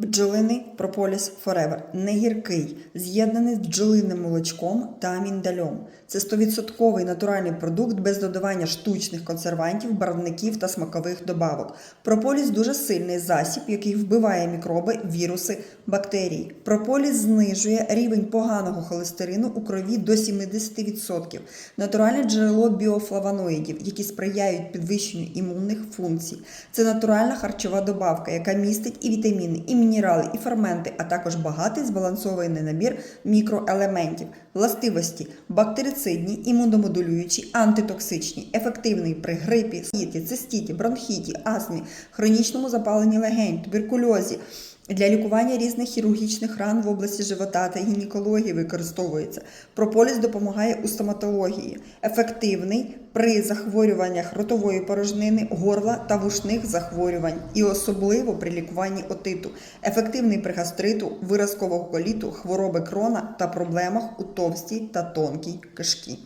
Бджолиний прополіс Forever. Не гіркий, з'єднаний з бджолиним молочком та міндальом. Це 100% натуральний продукт без додавання штучних консервантів, барвників та смакових добавок. Прополіс дуже сильний засіб, який вбиває мікроби, віруси, бактерії. Прополіс знижує рівень поганого холестерину у крові до 70%. Натуральне джерело біофлавоноїдів, які сприяють підвищенню імунних функцій. Це натуральна харчова добавка, яка містить і вітаміни, і мінерали, і ферменти, а також багатий збалансований набір мікроелементів, властивості бактерицидні, імуномодулюючі, антитоксичні, ефективний при грипі, сіті, цистіті, бронхіті, астмі, хронічному запаленні легень, туберкульозі. Для лікування різних хірургічних ран в області живота та гінекології використовується. Прополіс допомагає у стоматології, ефективний при захворюваннях ротової порожнини, горла та вушних захворювань, і особливо при лікуванні отиту, ефективний при гастриту, виразкового коліту, хвороби крона та проблемах у товстій та тонкій кишкі.